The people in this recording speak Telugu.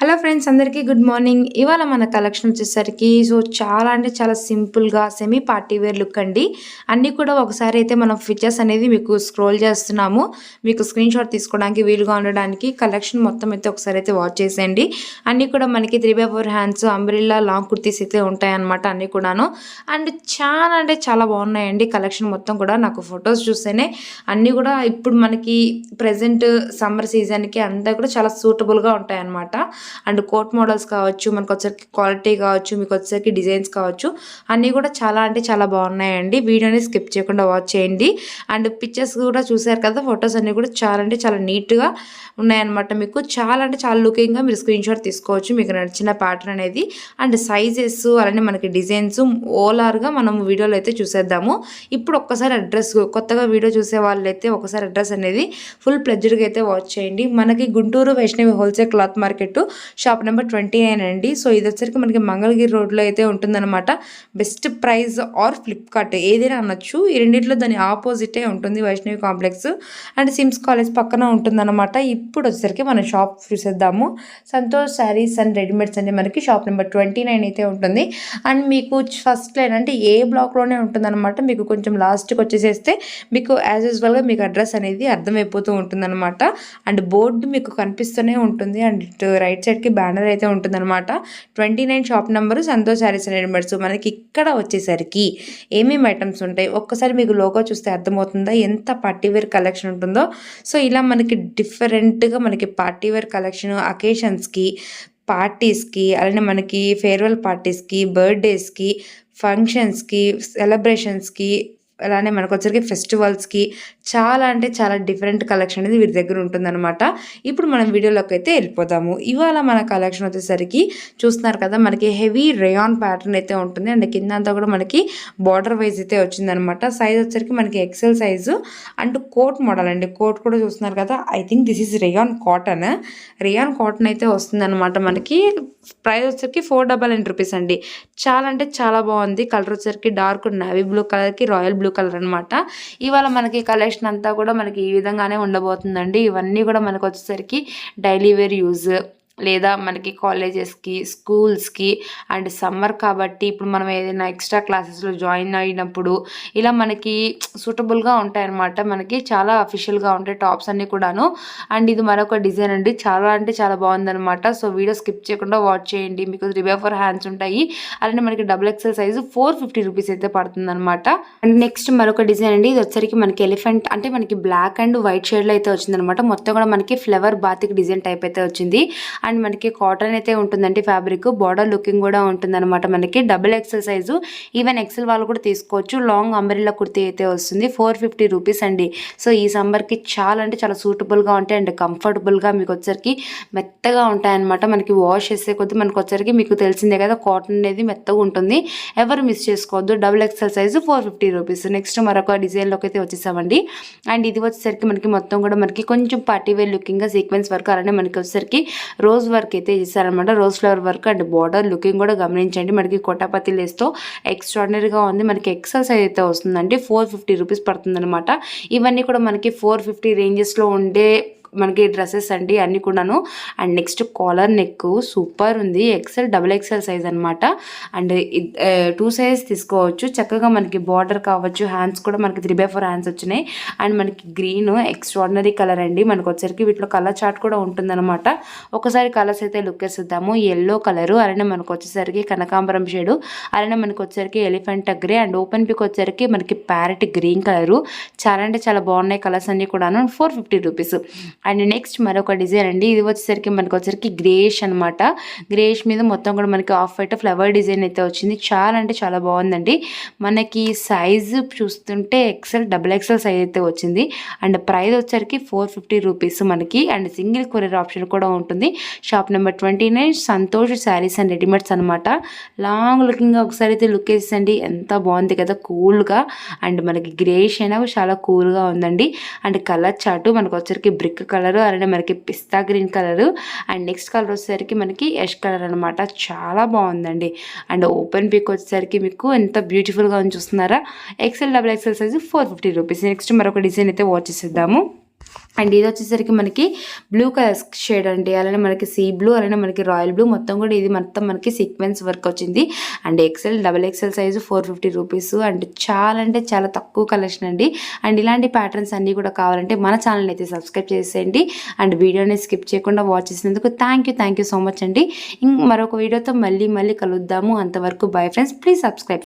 హలో ఫ్రెండ్స్ అందరికీ గుడ్ మార్నింగ్ ఇవాళ మన కలెక్షన్ వచ్చేసరికి సో చాలా అంటే చాలా సింపుల్గా సెమీ పార్టీ వేర్ లుక్ అండి. అన్నీ కూడా ఒకసారి అయితే మనం ఫీచర్స్ అనేది మీకు స్క్రోల్ చేస్తున్నాము. మీకు స్క్రీన్ షాట్ తీసుకోవడానికి వీలుగా ఉండడానికి కలెక్షన్ మొత్తం అయితే ఒకసారి అయితే వాచ్ చేసేయండి. అన్నీ కూడా మనకి three by four hands umbrella long kurtis అయితే ఉంటాయన్నమాట అన్నీ కూడాను. అండ్ చాలా అంటే చాలా బాగున్నాయండి కలెక్షన్ మొత్తం కూడా. నాకు ఫొటోస్ చూస్తేనే అన్నీ కూడా ఇప్పుడు మనకి ప్రజెంట్ సమ్మర్ సీజన్కి అంతా కూడా చాలా సూటబుల్గా ఉంటాయన్నమాట. అండ్ కోట్ మోడల్స్ కావచ్చు మనకు వచ్చేసరికి క్వాలిటీ కావచ్చు మీకు వచ్చేసరికి డిజైన్స్ కావచ్చు అన్నీ కూడా చాలా అంటే చాలా బాగున్నాయండి. వీడియోని స్కిప్ చేయకుండా వాచ్ చేయండి. అండ్ పిక్చర్స్ కూడా చూసారు కదా ఫొటోస్ అన్నీ కూడా చాలా అంటే చాలా నీట్గా ఉన్నాయన్నమాట మీకు. చాలా అంటే చాలా లుకింగ్గా మీరు స్క్రీన్ షాట్ తీసుకోవచ్చు మీకు నచ్చిన ప్యాటర్న్ అనేది. అండ్ సైజెస్ అలానే మనకి డిజైన్స్ ఓలార్గా మనం వీడియోలో అయితే చూసేద్దాము. ఇప్పుడు ఒక్కసారి అడ్రస్ కొత్తగా వీడియో చూసే వాళ్ళైతే ఒకసారి అడ్రస్ అనేది ఫుల్ ప్లెజర్గా అయితే వాచ్ చేయండి. మనకి Guntur Vaishnavi wholesale cloth market shop number twenty nine అండి. సో ఇది వచ్చరికి మనకి మంగళగిరి రోడ్లో అయితే ఉంటుందన్నమాట. Best price or Flipkart. ఏదైనా అనొచ్చు. ఈ రెండింటిలో దాని ఆపోజిటే ఉంటుంది Vaishnavi complex. And SIMS college పక్కన ఉంటుందన్నమాట. ఇప్పుడు వచ్చేసరికి మనం షాప్ చూసేద్దాము. సంతోష్ శారీస్ అండ్ రెడీమేడ్స్ అండి మనకి. షాప్ నెంబర్ ట్వంటీ నైన్ అయితే ఉంటుంది. అండ్ మీకు ఫస్ట్ లైన్ అంటే ఏ బ్లాక్లోనే ఉంటుందన్నమాట. మీకు కొంచెం లాస్ట్కి వచ్చేసేస్తే మీకు యాజ్ యూజువల్గా మీకు అడ్రస్ అనేది అర్థమైపోతూ ఉంటుందన్నమాట. అండ్ బోర్డు మీకు కనిపిస్తూనే ఉంటుంది. అండ్ రైట్ సైడ్కి బ్యానర్ అయితే ఉంటుందన్నమాట. Twenty nine shop number Santosh sarees and readymades మనకి ఇక్కడ వచ్చేసరికి ఏమేమి ఐటమ్స్ ఉంటాయి? ఒక్కసారి మీకు లోగో చూస్తే అర్థమవుతుందా? ఎంత పార్టీవేర్ కలెక్షన్ ఉంటుందో? సో ఇలా మనకి డిఫరెంట్గా మనకి పార్టీవేర్ కలెక్షన్ అకేషన్స్కి పార్టీస్కి అలానే మనకి ఫేర్వెల్ పార్టీస్కి బర్త్డేస్కి ఫంక్షన్స్కి సెలబ్రేషన్స్కి అలానే మనకు వచ్చరికి ఫెస్టివల్స్కి చాలా అంటే చాలా డిఫరెంట్ కలెక్షన్ అనేది వీరి దగ్గర ఉంటుందన్నమాట. ఇప్పుడు మనం వీడియోలోకి అయితే వెళ్ళిపోతాము ఇవాళ మన కలెక్షన్ వచ్చేసరికి చూస్తున్నారు కదా మనకి హెవీ రేయాన్ ప్యాటర్న్ అయితే ఉంటుంది. అండ్ కింద అంతా కూడా మనకి బార్డర్ వైజ్ అయితే వచ్చిందనమాట సైజ్ వచ్చరికి మనకి XL size and coat model అండి. కోట్ కూడా చూస్తున్నారు కదా I think this is rayon cotton. Rayon cotton అయితే వస్తుందన్నమాట మనకి. ప్రైస్ వచ్చరికి ఫోర్ డబల్ నైన్ రూపీస్ అండి. చాలా అంటే చాలా బాగుంది. కలర్ వచ్చరికి డార్క్ నావీ బ్లూ కలర్కి రాయల్ బ్లూ కలర్ అనమాట ఇవాళ మనకి కలెక్షన్ అంతా కూడా మనకి ఈ విధంగానే ఉండబోతుందండి. ఇవన్నీ కూడా మనకు వచ్చేసరికి డైలీ వేర్ యూజ్ లేదా మనకి కాలేజెస్కి స్కూల్స్కి అండ్ సమ్మర్ కాబట్టి ఇప్పుడు మనం ఏదైనా ఎక్స్ట్రా క్లాసెస్లో జాయిన్ అయినప్పుడు ఇలా మనకి సూటబుల్గా ఉంటాయన్నమాట. మనకి చాలా అఫిషియల్గా ఉంటాయి టాప్స్ అన్నీ కూడాను. అండ్ ఇది మరొక డిజైన్ అండి. చాలా అంటే చాలా బాగుందనమాట సో వీడియో స్కిప్ చేయకుండా వాచ్ చేయండి. మీకు రిబే ఫర్ హ్యాండ్స్ ఉంటాయి. అలానే మనకి double XL size four fifty rupees అయితే పడుతుంది అనమాట అండ్ నెక్స్ట్ మరొక డిజైన్ అండి. ఇది వచ్చరికి మనకి ఎలిఫెంట్ అంటే మనకి బ్లాక్ అండ్ వైట్ షేడ్లో అయితే వచ్చిందనమాట మొత్తం కూడా మనకి ఫ్లవర్ బాతిక్ డిజైన్ టైప్ అయితే వచ్చింది. అండ్ మనకి కాటన్ అయితే ఉంటుందండి ఫ్యాబ్రిక్. బార్డర్ లుకింగ్ కూడా ఉంటుందన్నమాట మనకి. Double XL size even XL వాళ్ళు కూడా తీసుకోవచ్చు. లాంగ్ అంబ్రిల్లా కుర్తీ అయితే వస్తుంది. ఫోర్ ఫిఫ్టీ రూపీస్ అండి. సో ఈ సమ్మర్కి చాలా అంటే చాలా సూటబుల్గా ఉంటాయి అండ్ కంఫర్టబుల్గా మీకు వచ్చరికి మెత్తగా ఉంటాయన్నమాట. మనకి వాష్ చేసే కొద్దీ మనకు వచ్చరికి మీకు తెలిసిందే కదా కాటన్ అనేది మెత్తగా ఉంటుంది. ఎవరు మిస్ చేసుకోవద్దు. Double XL size four fifty rupees next మరొక డిజైన్లోకి అయితే వచ్చేసామండి. అండ్ ఇది వచ్చేసరికి మనకి మొత్తం కూడా మనకి కొంచెం పార్టీ వేర్ లుకింగ్గా సీక్వెన్స్ వర్క్ అలానే మనకి వచ్చేసరికి రోజ్ రోజ్ వర్క్ అయితే చేశారనమాట rose flower work and border looking కూడా గమనించండి. మనకి కొట్టపతి లేస్తో ఎక్స్ట్రాడినరీగా ఉంది. మనకి ఎక్సెల్ సైజ్ అయితే వస్తుందండి. ఫోర్ ఫిఫ్టీ రూపీస్ పడుతుందనమాట ఇవన్నీ కూడా మనకి ఫోర్ ఫిఫ్టీ రేంజెస్లో ఉండే మనకి డ్రెస్సెస్ అండి అన్నీ కూడాను. And next collar neck super ఉంది. ఎక్సెల్ డబుల్ ఎక్సెల్ సైజ్ అనమాట అండ్ టూ సైజ్ తీసుకోవచ్చు. చక్కగా మనకి బార్డర్ కావచ్చు. హ్యాండ్స్ కూడా మనకి త్రీ బై ఫోర్ హ్యాండ్స్ వచ్చినాయి. అండ్ మనకి గ్రీన్ ఎక్స్ట్రాడినరీ కలర్ అండి. మనకు వచ్చరికి వీటిలో కలర్ చార్ట్ కూడా ఉంటుందన్నమాట. ఒకసారి కలర్స్ అయితే లుక్ వేసిద్దాము. ఎల్లో కలరు అలానే మనకు వచ్చేసరికి కనకాంబరం షేడు అలానే మనకు వచ్చేసరికి elephant grey and open pick వచ్చేసరికి మనకి ప్యారెట్ గ్రీన్ కలరు చాలా అంటే చాలా బాగున్నాయి కలర్స్ అన్నీ కూడాను. Four fifty rupees and next మరొక డిజైన్ అండి. ఇది వచ్చేసరికి మనకు వచ్చేసరికి గ్రేష్ అనమాట గ్రేష్ మీద మొత్తం కూడా మనకి ఆఫ్ వైట్ ఫ్లవర్ డిజైన్ అయితే వచ్చింది. చాలా అంటే చాలా బాగుందండి. మనకి సైజు చూస్తుంటే ఎక్సెల్ డబుల్ ఎక్సెల్ సైజ్ అయితే వచ్చింది. అండ్ ప్రైస్ వచ్చేసరికి ఫోర్ ఫిఫ్టీ రూపీస్ మనకి. అండ్ సింగిల్ కొరియర్ ఆప్షన్ కూడా ఉంటుంది. Shop number twenty nine Santosh sarees and readymades అనమాట లాంగ్ లుకింగ్గా ఒకసారి అయితే లుక్ వేసేసండి. ఎంత బాగుంది కదా కూల్గా. అండ్ మనకి గ్రేష్ అయినా చాలా కూల్గా ఉందండి. అండ్ కలర్ చాటు మనకు వచ్చరికి బ్రిక్ కలర్ అలానే మనకి pista green colour. And next colour వచ్చేసరికి మనకి యష్ కలర్ అనమాట చాలా బాగుందండి. అండ్ ఓపెన్ పిక్ వచ్చేసరికి మీకు ఎంత బ్యూటిఫుల్గా ఉంది చూస్తున్నారా? XL double XL size four fifty rupees. Next మరొక డిజైన్ అయితే వాచ్ చేసేద్దాము. అండ్ ఇది వచ్చేసరికి మనకి బ్లూ కలర్ షేడ్ అండి. అలానే మనకి సీ బ్లూ అలానే మనకి రాయల్ బ్లూ. మొత్తం కూడా ఇది మొత్తం మనకి సీక్వెన్స్ వర్క్ వచ్చింది. And XL double XL size four fifty rupees. And చాలా అంటే చాలా తక్కువ కలెక్షన్ అండి. అండ్ ఇలాంటి ప్యాటర్న్స్ అన్నీ కూడా కావాలంటే మన ఛానల్ అయితే సబ్స్క్రైబ్ చేసేయండి. అండ్ వీడియోని స్కిప్ చేయకుండా వాచ్ చేసినందుకు thank you thank you so much అండి. ఇంక మరొక వీడియోతో మళ్ళీ మళ్ళీ కలుద్దాము. అంతవరకు బై ఫ్రెండ్స్ ప్లీజ్ సబ్స్క్రైబ్